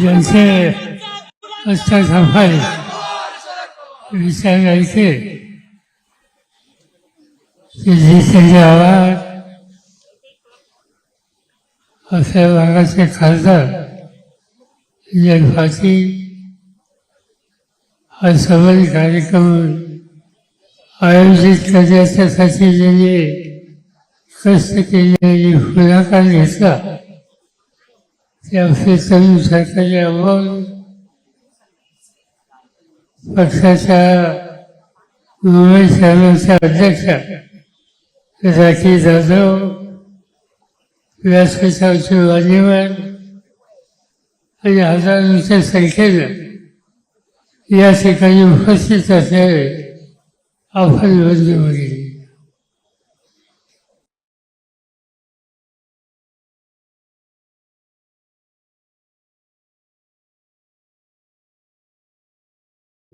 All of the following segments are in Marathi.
ज्यांचे असतात सफाई विचारायचे की आवाज असे भागाचे खासदार विजय जनभाती हा सबल कार्यक्रम आयोजित करण्याच्यासाठी ज्यांनी कष्ट केले पुढाकार घेतला त्या तरुण सरकारी अमोल पक्षाच्या मुंबई शहराच्या अध्यक्ष राखी जाधव व्यासपीठावरचे मान्यवर आणि हजारोंच्या संख्येनं या ठिकाणी उपस्थित असलेले आपण बंधू भगिनी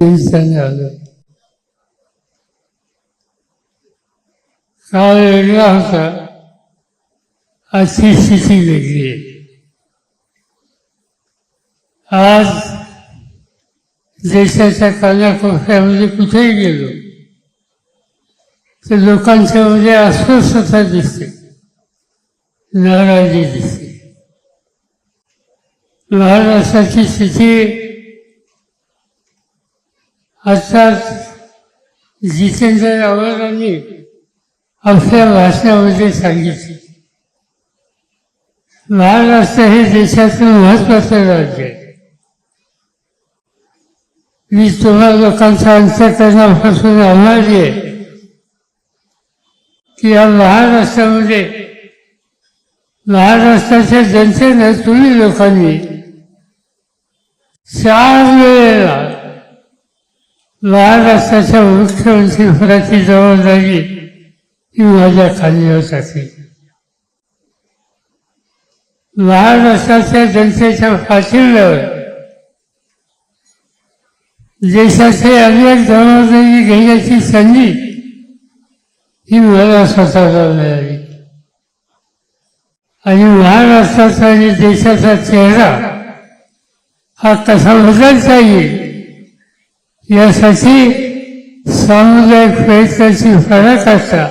दिवसाने काळ वेगळा होता आजची स्थिती वेगळी आहे आज देशाच्या कानाकोपऱ्यामध्ये कुठेही गेलो तर लोकांच्या मध्ये अस्वस्थता दिसते नाराजी दिसते महाराष्ट्राची स्थिती अर्थात जितेंद्र आव्हाडांनी आपल्या भाषणामध्ये सांगितले. महाराष्ट्र हे देशाचं महत्वाचं राज्य आहे. मी तुम्हा लोकांचा अंतकरणापासून आभारी आहे की या महाराष्ट्रामध्ये महाराष्ट्राच्या जनतेनं तुम्ही लोकांनी चार वेळेला महाराष्ट्राच्या मुख्यमंत्री पदाची जबाबदारी ही माझ्या खाली टाकली महाराष्ट्राच्या जनतेच्या पाठिंब्यावर देशाचे अनेक जबाबदारी घेण्याची संधी ही मला स्वतःला मिळाली. आणि महाराष्ट्राचा आणि देशाचा चेहरा हा कसा बदलता येईल यासाठी सामुदायिक प्रयत्नाची पराकाष्ठा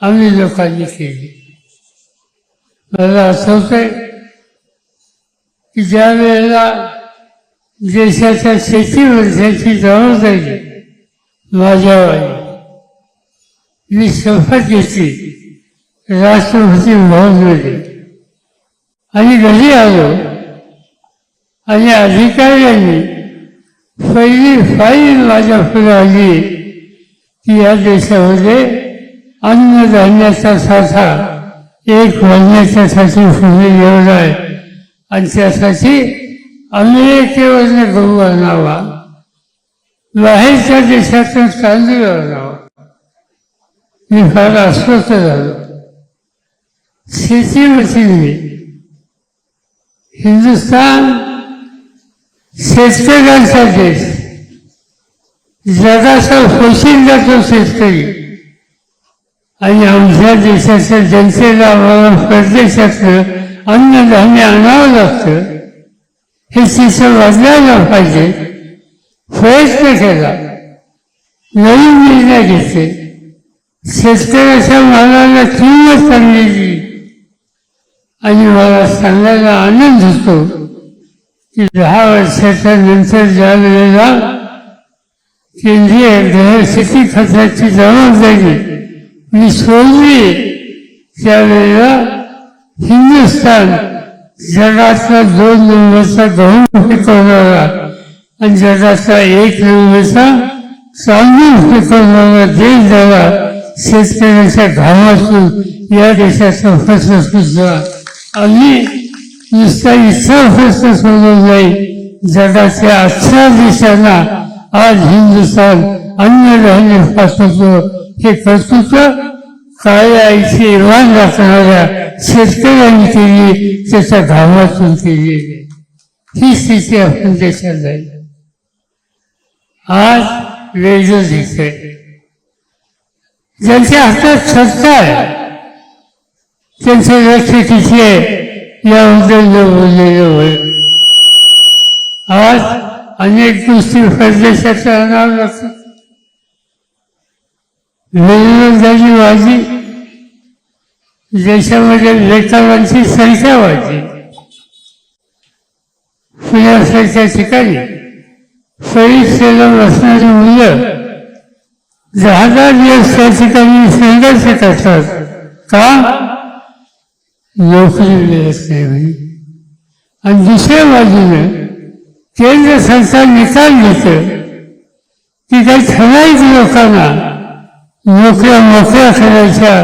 आम्ही लोकांनी केली मला आठवतंय की ज्या वेळेला देशाच्या शेतीवरच्याची जबाबदारी माझ्यावर आली. मी शपथ घेतली राष्ट्रपती भवनमध्ये आणि घरी आलो आणि अधिकाऱ्यांनी पहिली फाईल माझ्या पुढे आली की या देशामध्ये अन्नधान्याचा साठा एक महिन्याच्यासाठी फुले एवढा आहे आणि त्यासाठी अमेरिकेवरनं गहू आणावा. बाहेरच्या देशातून तांदूळ आणावा. मी फार अस्वस्थ झालो. शेतीवरती मी हिंदुस्थान शेतकऱ्यांचा देश जगाचा पोशिंदा जातो शेतकरी. आणि आमच्या देशाच्या जनतेला आम्हाला परदेशातलं अन्नधान्य आणावं लागतं. हे तिचं बदलायला पाहिजे. प्रयत्न केला. नवीन निर्णय घेतले. शेतकऱ्याच्या मालाला किंमत सांगण्याची. आणि मला सांगायला आनंद होतो. दहा वर्षाच्या नंतर ज्या वेळेला केंद्रीय ग्रहशेती खात्याची जबाबदारी मी सोडली त्यावेळेला हिंदुस्थान जगातला दोन नंबरचा गहू पिकवणारा आणि जगातला एक नंबरचा तांदूळ पिकवणारा देश झाला शेतकऱ्याच्या घामातून या देशाचा प्रश्न सुद्धा आम्ही नुसता इथं प्रश्न सोडून नाही जगाच्या अठरा देशांना आज हिंदुस्थान अन्नधान्य पाठवतो हे कर्तृत्व काळ्या आईची इमान राखणाऱ्या शेतकऱ्यांनी केली त्याच्या घामातून केली. ही स्थिती आपण देशात जाईल आज वेगळं दिसते ज्यांच्या हातात सत्ता आहे त्यांचे लक्ष तिथे याबद्दल न बोललेलं होय आज अनेक गोष्टी परदेशाच्या आणावं लागतात झाली वाढली देशामध्ये बेकारांची संख्या वाढली. पुण्यासारख्या ठिकाणी. परीक्षेला बसणारी मुलं. दहा दहा दिवस त्या ठिकाणी संघर्ष करतात. का? नोकरी आणि दुसऱ्या बाजूने केंद्र सरकार निकाल घेतं की काही ठराविक लोकांना नोकऱ्या मोकळ्या करायच्या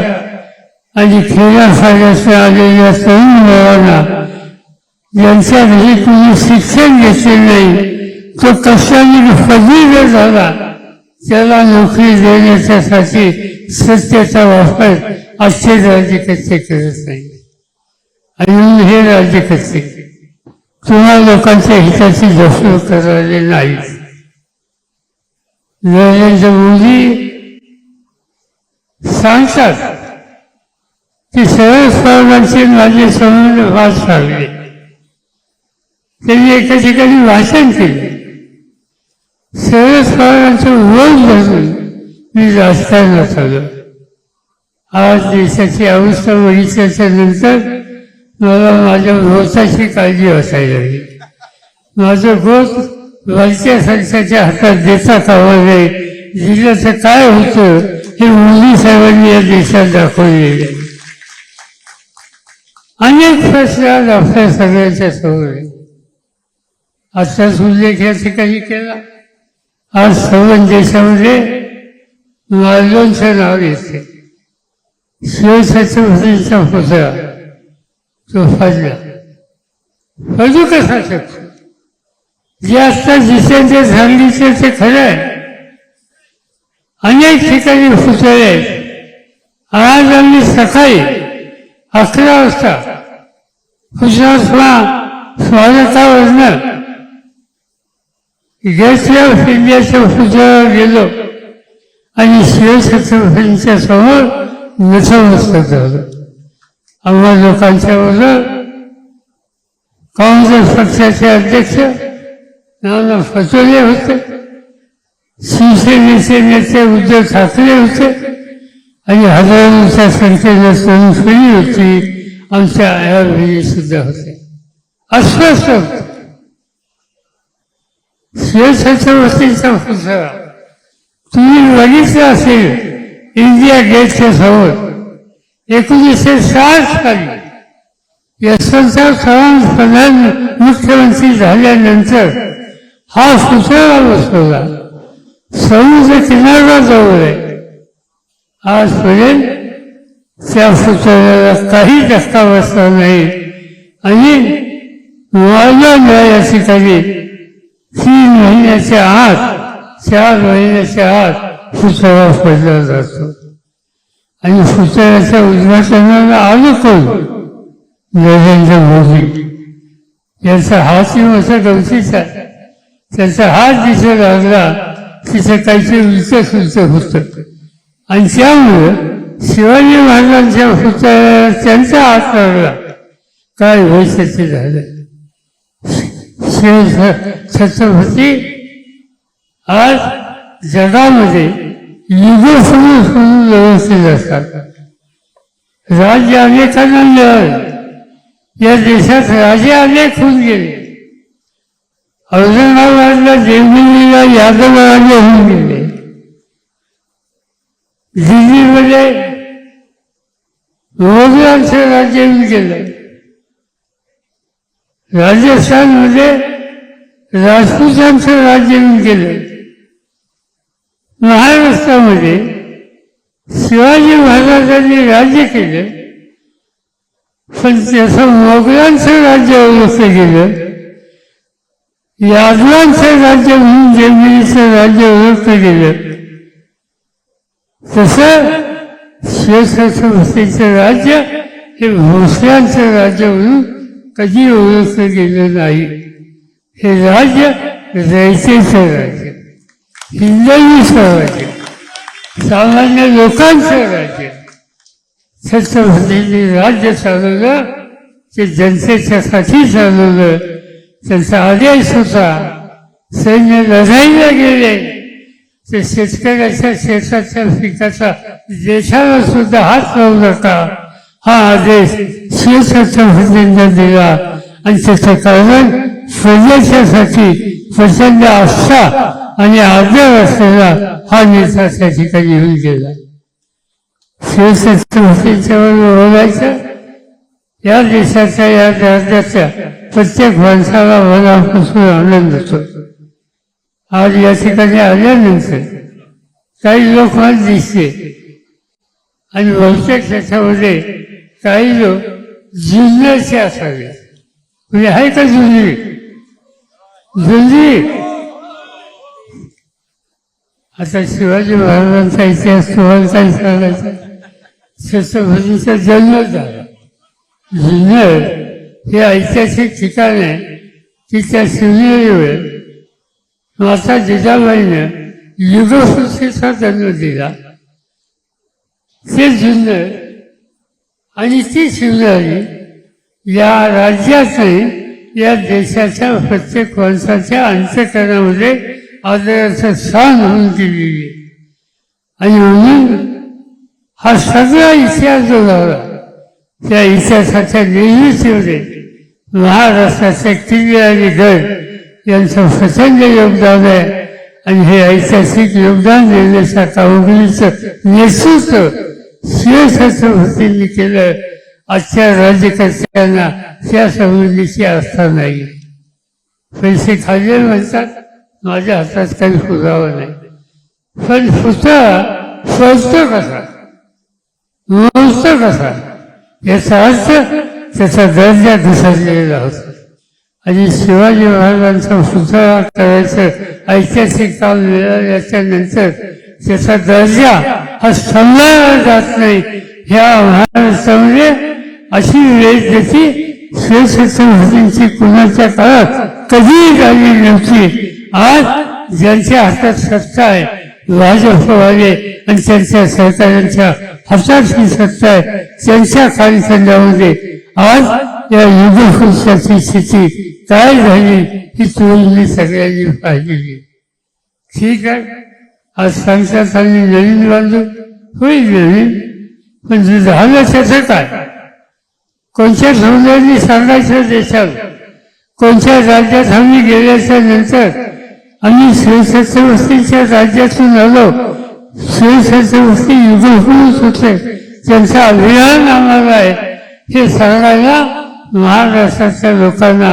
आणि खेड्यापाड्यातून आलेल्या तरुण मुलांना ज्यांच्या घरी कुणी शिक्षण घेतले नाही तो कशाने न झाला त्याला नोकरी देण्याच्यासाठी सत्यचा वापर आश्चर्याचे कच्चे करत नाही. आणि म्हणून हे राज्यकर्ते तुम्हा लोकांच्या हिताची घोषणा करायला नाही. नरेंद्र मोदी सांगतात की शरद पवारांचे माझे संबंध वाद चांगले. त्यांनी एका ठिकाणी भाषण केले. शरद पवारांचा रोज धरून मी राजकारणात आलो. आज देशाची अवस्था बघितल्याच्या नंतर मला माझ्या गोताची काळजी असायला लागली. माझं गोत वरच्या संस्थाच्या हातात देता कामा नये जिल्ह्याचं काय होतं हे मोदी साहेबांनी या देशात दाखवलेले आहे. अनेक प्रश्न आज आपल्या सगळ्यांच्या समोर आहे. आजचाच उल्लेख या ठिकाणी केला. आज सर्व देशामध्ये मार्लोनचं नाव येते. शिवछत्रपतींचा पुतळा. तो फाडला फजू कसा शकतो जे आता जितेंद्र सांगितले ते खरं आहे अनेक ठिकाणी पुतळे आहेत. आज आम्ही सकाळी अकरा वाजता पुतळा स्वागतावरनं गेटवे ऑफ इंडियाच्या पुतळ्यावर गेलो आणि शिवछत्रपतींच्या समोर नतमस्तक झालं. आम्हा लोकांच्या बरोबर काँग्रेस पक्षाचे अध्यक्ष नाना पटोले होते शिवसेनेचे नेते उद्धव ठाकरे होते आणि हजारोच्या संख्येने तरुण होती आमच्या आयाबहिणी सुद्धा होते. अस्वस्थ होते. शिवछत्रपतीचा पुतळा तुम्ही बघितलं असेल इंडिया गेटच्या समोर एकोणीसशे साठ साली यशवंतराव चव्हाण प्रधान मुख्यमंत्री झाल्यानंतर हा पुतळा बसवला समुद्र किनारा जवळ आहे. आजपर्यंत त्या पुतळ्याला काही धक्का बसला नाही. आणि माझ्या न्यायाची ठिकाणी तीन महिन्याच्या आत चार महिन्याच्या आत पुतळा पडला जातो. आणि पुतळ्याच्या उद्घाटनाला आलो कोण नरेंद्र मोदी. यांचा हातही मोठा गवतीचा त्यांचा हात जिथे लागला तिथे काहीतरी उलट सुलट होतं. आणि त्यामुळं शिवाजी महाराजांच्या पुतळ्याला त्यांचा हात लागला. काय व्हायचं ते झालं? शिव छत्रपती आज जगामध्ये युग सुरू सुरू व्यवस्थित असतात राज्य अनेकांना मिळालं या देशात राजे अनेक होऊन गेले औरंगाबादला देवगिरीला यादव राजे होऊन गेले दिल्लीमध्ये मोगलांचं राज्य येऊन गेलं राजस्थानमध्ये राजपूतांचं राज्य येऊन गेलं महाराष्ट्रामध्ये शिवाजी महाराजांनी राज्य केले. पण त्याचं मोगलांचं राज्य ओळखलं गेलं यादवांचं राज्य म्हणून देवगिरीचं राज्य ओळखलं गेलं तसं शिवछत्रपतीचं राज्य हे भोसल्यांचं राज्य म्हणून कधी ओळखलं गेलं नाही. हे राज्य रयतेचं राज्य. हिंदवी स्वराज्य सामान्य लोकांचं राज्य छत्रपतींनी राज्य चालवलं ते जनतेच्यासाठी चालवलं. त्यांचा आदेश होता सैन्य लढाईला गेले. ते शेतकऱ्याच्या शेताच्या पिकाचा देशाला सुद्धा हात लावू नका हा आदेश शिवछत्रपतींना दिला. आणि त्याचं कारण स्वदेशासाठी प्रचंड आस्था आणि आदर असलेला हा नेता त्या ठिकाणी येऊन गेला शिवछत्रपतींच्या ओळखायचं या देशाच्या या राज्याच्या प्रत्येक माणसाला मनापासून आनंद होतो. आज या ठिकाणी आल्यानंतर काही लोक मला दिसते आणि बहुतेक त्याच्यामध्ये काही लोक जुन्नरचे असावे. म्हणजे आहे का जुनी जुनी आता शिवाजी महाराजांचा इतिहास तुम्हाला काही सांगायचा जन्म झाला. जुन्नर हे ऐतिहासिक ठिकाण आहे. की त्या शिवनेरीवर माता जिजाबाईनं युगसृष्टीचा जन्म दिला. ते जुन्नर आणि ती शिवनेरी या राज्याचे या देशाच्या प्रत्येक माणसाच्या अंत्यकरणामध्ये आदराचं स्थान होऊन गेलेली आहे. आणि म्हणून हा सगळा इतिहास जो झाला त्या इतिहासाच्या निर्मितीमध्ये महाराष्ट्राचे किल्ले आणि गड यांचं प्रचंड योगदान आहे. आणि हे ऐतिहासिक योगदान देण्याच्या कामगिरीचं नेतृत्व शिवछत्रपतींनी केलं आजच्या राज्यकर्त्यांना त्या संबंधीची आस्था नाही. पैसे खाल्ले म्हणतात. माझ्या हातात काही पुरावा नाही. पण पुतळा स्वस्त कसा? मोजतो कसा? याचा अर्थ त्याचा दर्जा घसरलेला होता. आणि शिवाजी महाराजांचा पुतळा करायचं ऐतिहासिक काम मिळाल्याच्या नंतर त्याचा दर्जा हा सांभाळला जात नाही. ह्या महाराष्ट्रामध्ये अशी वेळ त्याची शिवछत्रपतींची कुणाच्या काळात कधीही झाली नव्हती. आज ज्यांच्या हातात सत्ता आहे भाजपवाले आणि त्यांच्या सरकारांच्या हातात ही सत्ता आहे त्यांच्या कार्यसंघामध्ये आज या युगपुरुषाची स्थिती काय झाली ही तुम्ही सगळ्यांनी पाहिलेली ठीक आहे? आज सांगतात आम्ही नवीन बांधू होईल नवीन. पण झालं त्याचं काय? कोणत्या धोरणांनी सांगायचं देशात कोणत्या राज्यात आम्ही गेल्याच्यानंतर आम्ही शिवछत्रपतींच्या राज्यातून आलो. शिवछत्रपती युगपुरुष सुटले. त्यांचा अभियान आम्हाला आहे. हे सांगायला महाराष्ट्राच्या लोकांना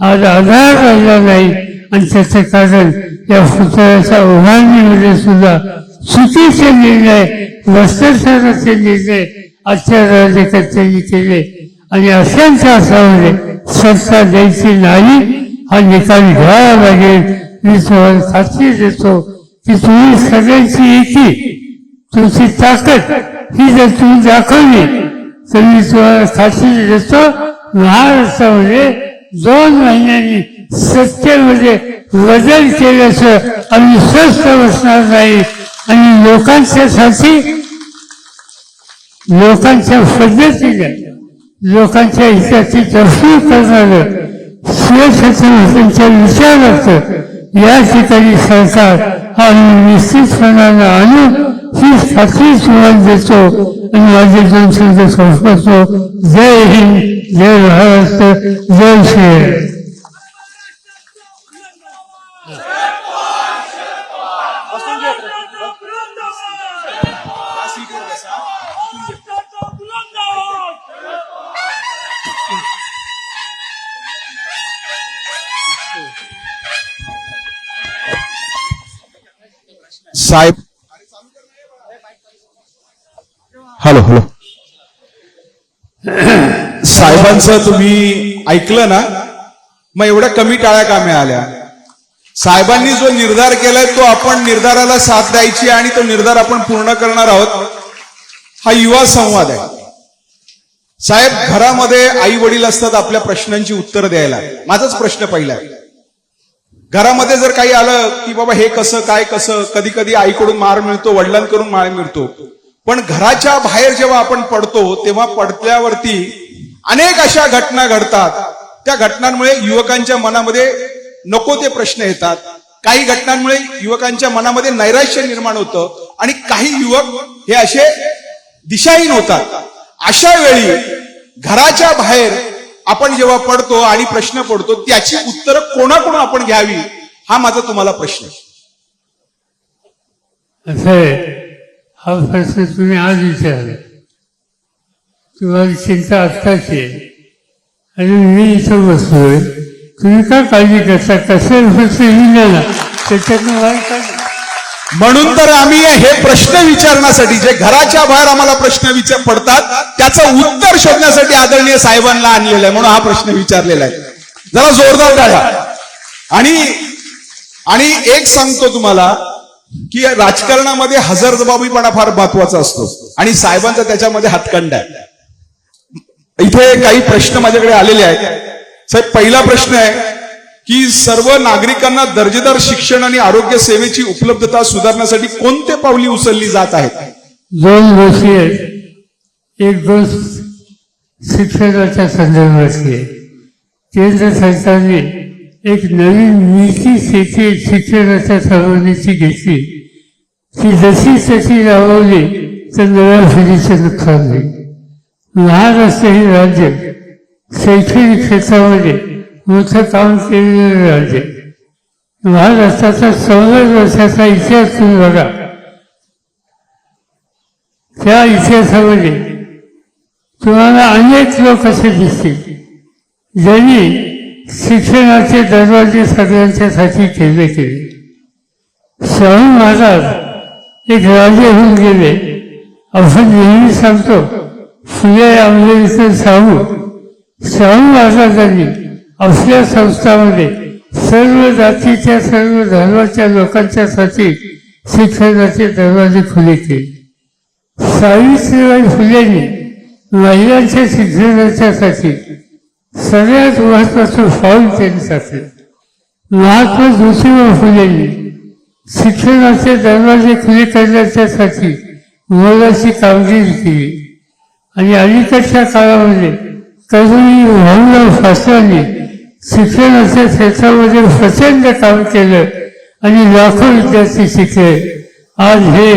आज आधार राहिला नाही. आणि त्याचं कारण या पुतळ्याच्या उभारणीमध्ये सुद्धा चुकीचे निर्णय भ्रष्टाचाराचे निर्णय आजच्या राज्यकर्त्यांनी केले. आणि अशांच्या असामध्ये सत्ता द्यायची नाही हा निकाल घ्यावा लागेल. मी तुम्हाला साक्षी देतो की तुम्ही सगळ्यांची एकी तुमची ताकद ही जर तुम्ही दाखवली तर मी तुम्हाला साक्षी देतो महाराष्ट्रामध्ये दोन महिन्यांनी सत्तेमध्ये बदल केल्याचं आम्ही स्वस्थ बसणार नाही. आणि लोकांच्यासाठी लोकांच्या पद्धतीने लोकांच्या हिताची तरतूद करणारं विचार विचारार्थ या ठिकाणी सरकार आम्ही निश्चितपणानं आणून ही खात्री तुम्हाला देतो आणि माझे दोन शब्द संपवतो जय हिंद जय महाराष्ट्र जय श्री साहेब। Hello hello. साहेबांचं तुम्ही ऐकलं ना? मग एवढ्या कमी टाळ्या का मिळाल्या? साहेबांनी जो निर्धार केलाय तो आपण निर्धाराला साथ द्यायची आणि तो निर्धार आपण पूर्ण करणार आहोत हा युवा संवाद आहे. साहेब घरामध्ये आई वडील असतात आपल्या प्रश्नांची उत्तर द्यायला. माझाच प्रश्न पहिला आहे. घरामध्ये जर काही आलं की बाबा हे कसं काय कसं कधी कधी आईकडून मार मिळतो वडिलांकडून मार मिळतो. पण घराच्या बाहेर जेव्हा आपण पडतो तेव्हा पडल्यावरती अनेक अशा घटना घडतात. त्या घटनांमुळे युवकांच्या मनामध्ये नको ते प्रश्न येतात. काही घटनांमुळे युवकांच्या मनामध्ये नैराश्य निर्माण होतं आणि काही युवक हे असे दिशाहीन होतात. अशा वेळी घराच्या बाहेर आपण जेव्हा पडतो आणि प्रश्न पडतो त्याची उत्तरं कोणाकडून आपण घ्यावी? हा माझा तुम्हाला प्रश्न असं आहे. हा प्रश्न तुम्ही आज विचारला तुम्हाला चिंता आत्ताची आहे. आणि मी इथं बसलोय. तुम्ही का काळजी करता? कसं प्रश्न लिहिला ना काय? म्हणून तर आम्ही हे प्रश्न विचारण्यासाठी जे घराच्या बाहेर आम्हाला प्रश्न विचार पडतात त्याचं उत्तर शोधण्यासाठी आदरणीय साहेबांना आणलेलं आहे. म्हणून हा प्रश्न विचारलेला आहे. जरा जोरदार काढा आणि आणि एक सांगतो तुम्हाला की राजकारणामध्ये हजरजबाबीपणा फार महत्त्वाचा असतो. आणि साहेबांचा त्याच्यामध्ये हातखंड आहे. इथे काही प्रश्न माझ्याकडे आलेले आहेत. साहेब पहिला प्रश्न आहे की सर्व नागरिकांना दर्जेदार शिक्षण आणि आरोग्य सेवेची उपलब्धता सुधारण्यासाठी कोणते पावली उचलली जात आहेत? दोन गोष्टी आहेत. एक दोन शिक्षणाच्या संदर्भातली आहे. केंद्र सरकारने एक नवीन नीती शेती शिक्षणाच्या संबंधीची घेतली. ती जशी तशी राबवली तर नव्या पिढीचे नुकसान होईल महाराष्ट्र हे राज्य शैक्षणिक क्षेत्रामध्ये मोठं काम केलेले राहते महाराष्ट्राचा सव्वीस वर्षाचा इतिहास तुम्ही बघा. त्या इतिहासामध्ये तुम्हाला अनेक लोक असे दिसतील. ज्यांनी शिक्षणाचे दरवाजे सगळ्यांच्यासाठी केले केले शाहू महाराज एक राजे होऊन गेले. आपण नेहमी सांगतो फुले आंबेडकर शाहू शाहू महाराजांनी असल्या संस्थामध्ये सर्व जातीच्या सर्व धर्माच्या लोकांच्यासाठी शिक्षणाचे दरवाजे खुले केले. सावित्रीबाई फुलेंनी महिलांच्या शिक्षणाच्यासाठी सगळ्यात महत्वाचं पाऊल त्यांनी टाकलं महात्मा ज्योतिबा फुलेंनी शिक्षणाचे दरवाजे खुले करण्याच्यासाठी मोलाची कामगिरी केली. आणि अलीकडच्या काळामध्ये कधी भाऊराव शास्त्रांनी शिक्षणाच्या क्षेत्रामध्ये प्रचंड काम केलं आणि लाखो विद्यार्थी शिकले. आज हे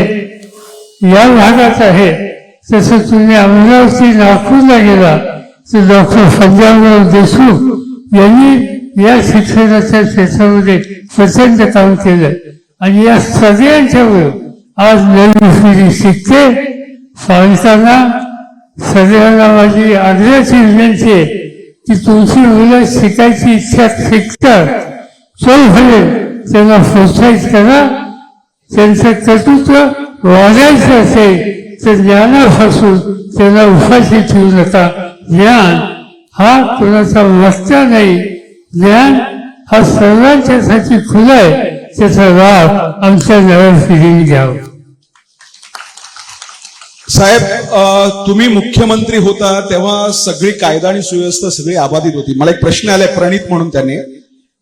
या भागात आहे. तसं तुम्ही अमरावती नागपूरला गेला तर डॉक्टर पंजाबराव देशमुख यांनी या शिक्षणाच्या क्षेत्रामध्ये प्रचंड काम केलं. आणि या सगळ्यांच्यावर आज नवी पिढी शिकते. सांगताना सगळ्यांना माझी आग्रहाची विनंती आहे. की तुमची मुलं शिकायची इच्छा शिकतात सोय तोपर्यंत त्यांना प्रोत्साहित करा. त्यांचं कर्तृत्व वाढायचं असेल तर ज्ञानापासून त्यांना उपाशी ठेवू नका. ज्ञान हा कोणाचा वाचता नाही. ज्ञान हा सर्वांच्यासाठी खुला आहे. त्याचा लाभ आमच्या नव्या पिढीने घ्यावा. साहेब तुम्ही मुख्यमंत्री होता तेव्हा सगळी कायदा आणि सुव्यवस्था सगळी अबाधित होती. मला एक प्रश्न आलाय प्रणित म्हणून त्याने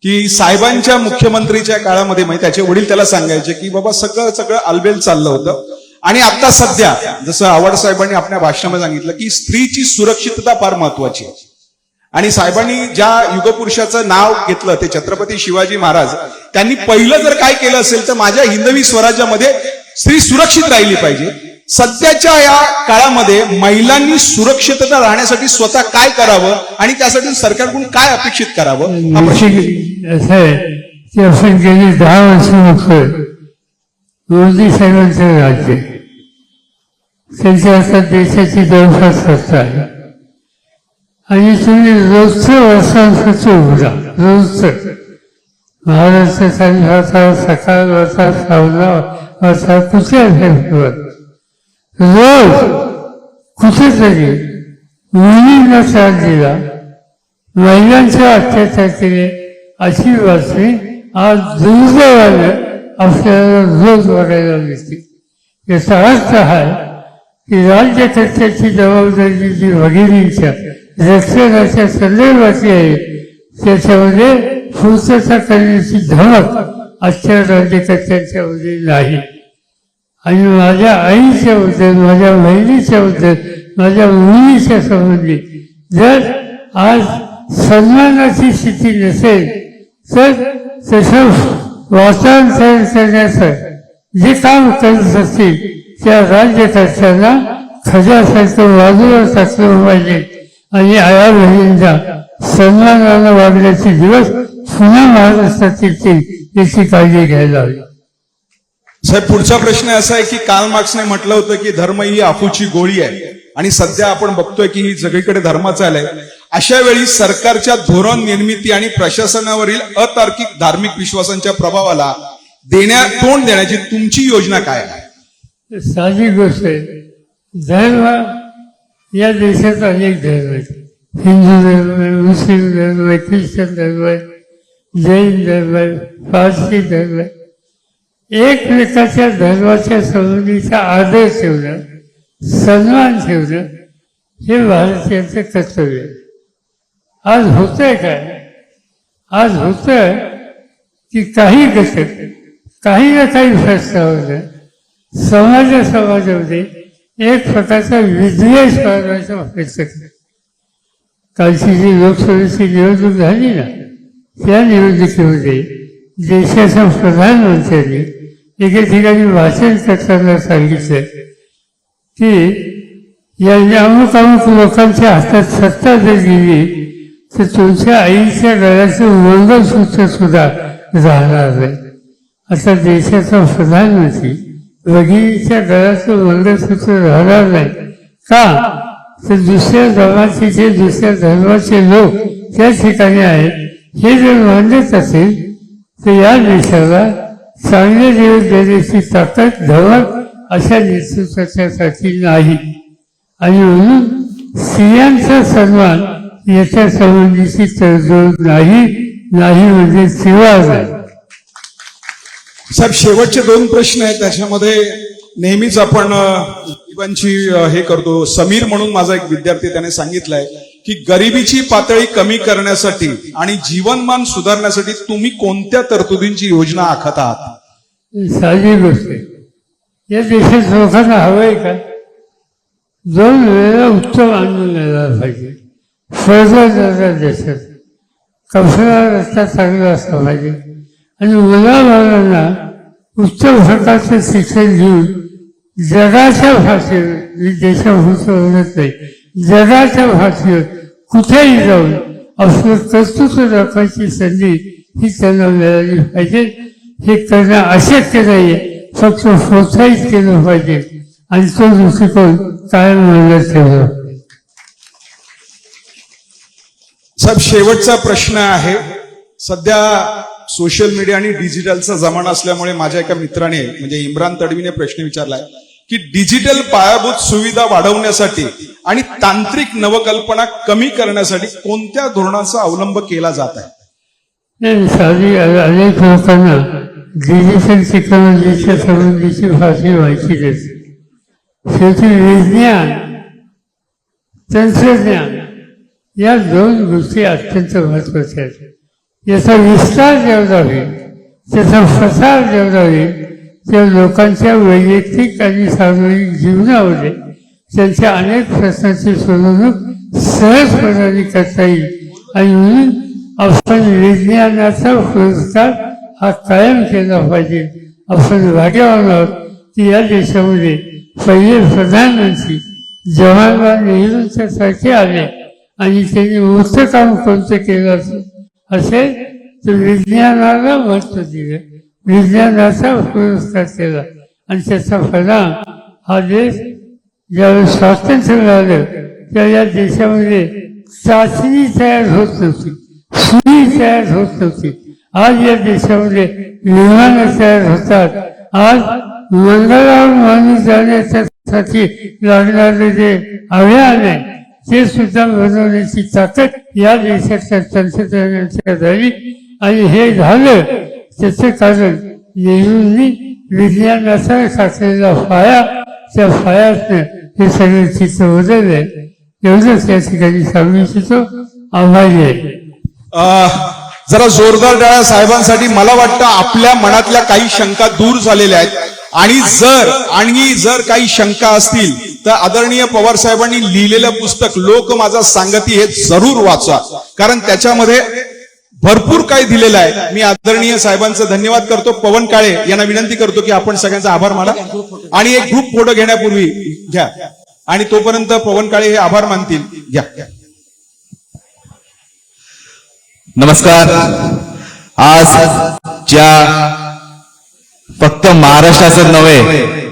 की साहेबांच्या मुख्यमंत्रीच्या काळामध्ये म्हणजे त्याचे वडील त्याला सांगायचे की बाबा सगळं सगळं अलबेल चाललं होतं. आणि आता सध्या जसं आव्हाड साहेबांनी आपल्या भाषणामध्ये सांगितलं की स्त्रीची सुरक्षितता फार महत्वाची आहे. आणि साहेबांनी ज्या युगपुरुषाचं नाव घेतलं ते छत्रपती शिवाजी महाराज त्यांनी पहिलं जर काय केलं असेल तर माझ्या हिंदवी स्वराज्यामध्ये स्त्री सुरक्षित राहिली पाहिजे. सध्याच्या या काळामध्ये महिलांनी सुरक्षितता राहण्यासाठी स्वतः काय करावं आणि त्यासाठी सरकारकडून काय अपेक्षित करावं? आपण गेली दहा वर्ष बघतोय मोदी साहेबांचं राज्य. आहे. त्यांच्या आता देशाची जवळपास सत्ता आहे. आणि तुम्ही रोजचं वर्षांसाठी उघडा रोजचं. महाराष्ट्र सकाळ वर्षा सावला असा कुठल्या फेरफेवर रोज कुठेतरी मुलींना त्रास दिला महिलांच्या अत्याचार केले अशी बातमी आज दुर्दैवानं आपल्याला रोज बघायला मिळते याचा अर्थ हा आहे की राज्यकर्त्याची जबाबदारी जी भगिनींच्या रक्षणाच्या संदर्भाची आहे त्याच्यामध्ये पूर्तता करण्याची धमक आजच्या उदय नाही. आणि माझ्या आईच्या बद्दल माझ्या बहिणीच्या बद्दल माझ्या मुलीच्या संबंधी जर आज सन्मानाची स्थिती नसेल तर तसं वातावरण तयार करण्याचं जे काम करत असतील त्या राज्यकर्त्यांना खजासारखं बाजूला टाकलं पाहिजे. आणि आया बहिणींच्या सन्मानानं वागण्याचे दिवस पुन्हा महाराष्ट्रात येतील याची काळजी घ्यायला हवी. साहेब पुढचा प्रश्न असा आहे की काल मार्क्सने म्हटलं होतं की धर्म ही आफूची गोळी आहे. आणि सध्या आपण बघतोय की ही सगळीकडे धर्माचं आलंय. अशा वेळी सरकारच्या धोरण निर्मिती आणि प्रशासनावरील अतार्किक धार्मिक विश्वासांच्या प्रभावाला देण्या तोंड देण्याची तुमची योजना काय आहे? साधी गोष्ट आहे. धर्म या देशात अनेक धर्म आहेत हिंदू धर्म आहे मुस्लिम धर्म आहे ख्रिश्चन धर्म आहे. जैन धर्म पारसी धर्म एकमेकाच्या धर्माच्या संबंधीचा आदर ठेवणं सन्मान ठेवणं हे भारतीयांचं कर्तव्य आज होतंय काय? आज होतंय की काही घटक काही ना काही प्रश्नावर समाजा समाजामध्ये एक प्रकारचा विद्वेष करण्याचा प्रयत्न कालची जी लोकसभेची निवडणूक झाली ना त्या निवडणुकीमध्ये देशाच्या प्रधानमंत्र्यांनी एके ठिकाणी भाषण करताना सांगितलं की या अमुक अमुक लोकांच्या हातात सत्ता जर गेली तर तुमच्या आईच्या गळ्याचं मंगळसूत्र सुद्धा राहणार नाही. आता देशाचा प्रधानमंत्री भगिनीच्या गळ्याचं मंगळसूत्र राहणार नाही. का? तर दुसऱ्या धर्माचे जे दुसऱ्या धर्माचे लोक त्या ठिकाणी आहेत. हे जर मांडत असेल तर या देशाला चांगले दिवस देण्याची ताकद धवक अशा नेतृत्वाच्यासाठी नाही. आणि म्हणून स्त्रियांचा सन्मान याच्या संबंधीची तडजोड नाही नाही म्हणजे शिवाय नाही. साहेब शेवटचे दोन प्रश्न आहेत. त्याच्यामध्ये नेहमीच आपण अ, गरिबांची हे करतो. समीर म्हणून माझा एक विद्यार्थी त्याने सांगितलंय की गरिबीची पातळी कमी करण्यासाठी आणि जीवनमान सुधारण्यासाठी तुम्ही कोणत्या तरतुदींची योजना आखत आहात? साधी गोष्ट या देशात लोकांना हवंय का? दोन वेळेला उत्तम अन्न द्यायला पाहिजे फळदार दर्जा देशात कपडा रस्ता चांगला असला पाहिजे आणि मुलाबाळांना उत्तम प्रकारचं शिक्षण घेऊन जगाच्या भाषेवर मी देशाभूत म्हणत नाही जगाच्या भाषेवर कुठेही जाऊन आपलं कर्तृत्व दाखवायची संधी ही त्यांना मिळाली पाहिजे. हे करणं अशक्य नाहीये फक्त प्रोत्साहित केलं पाहिजे. आणि तो दृष्टिकोन कायम मनात ठेवला साहेब शेवटचा प्रश्न आहे. सध्या सोशल मीडिया आणि डिजिटलचा जमाना असल्यामुळे माझ्या एका मित्राने म्हणजे इम्रान तडवीने प्रश्न विचारलाय. की डिजिटल पायाभूत सुविधा वाढवण्यासाठी आणि तांत्रिक नवकल्पना कमी करण्यासाठी कोणत्या धोरणाचा अवलंब केला जात आहे? साधी अनेक लोकांना डिजिटल टेक्नॉलॉजीच्या संबंधीची फारशी माहिती नसते शेवटी विज्ञान तंत्रज्ञान या दोन गोष्टी अत्यंत महत्त्वाच्या आहेत. याचा विस्तार जेवढा होईल त्याचा प्रसार जेवढा होईल त्या लोकांच्या वैयक्तिक आणि सार्वजनिक जीवनामध्ये त्यांच्या अनेक प्रश्नांची सोडवणूक सहजपणाने करता येईल. आणि म्हणून आपण विज्ञानाचा पुरस्कार हा कायम केला पाहिजे. आपण भाग्यवान आहोत की या देशामध्ये पहिले प्रधानमंत्री जवाहरलाल नेहरूंच्या सारखे आले आणि त्यांनी मोठं काम कोणतं केलं असेल असे तर विज्ञानाला महत्त्व दिलं. विज्ञानाचा पुरस्कार केला आणि त्याचा परिणाम हा देश ज्यावेळेस स्वातंत्र्य मिळालं त्या या देशामध्ये चाचणी तयार होत नव्हती सुई तयार होत नव्हती. आज या देशामध्ये विमानं तयार होतात. आज मंगळावर माणूस जाण्यासाठी लागणारे जे अभियान आहे ते सुद्धा बनवण्याची ताकद या देशाच्या तंत्रज्ञानाच्या झाली आणि हे झालं त्याचे कारण नेहरूंनी विज्ञानाचा टाकलेला फाया त्या फायातनं हे सगळे चित्र बदलले एवढंच या ठिकाणी सांगू इच्छितो आभारी आहे जरा जोरदार टाळ्या साहेबांसाठी मला वाटतं आपल्या मनातल्या काही शंका दूर झालेल्या आहेत. आणि जर आणि जर काही शंका असतील तर आदरणीय पवार साहेबांनी लिहिलेलं पुस्तक लोक माझा सांगती हे जरूर वाचा. कारण त्याच्यामध्ये भरपूर काही दिलेलं आहे. मी आदरणीय साहेबांचं धन्यवाद करतो. पवन काळे यांना विनंती करतो की आपण सगळ्यांचा आभार माना. आणि एक ग्रुप फोटो घेण्यापूर्वी घ्या. आणि तोपर्यंत पवन काळे हे आभार मानतील. घ्या. नमस्कार. आज ज्या फक्त महाराष्ट्राचं नव्हे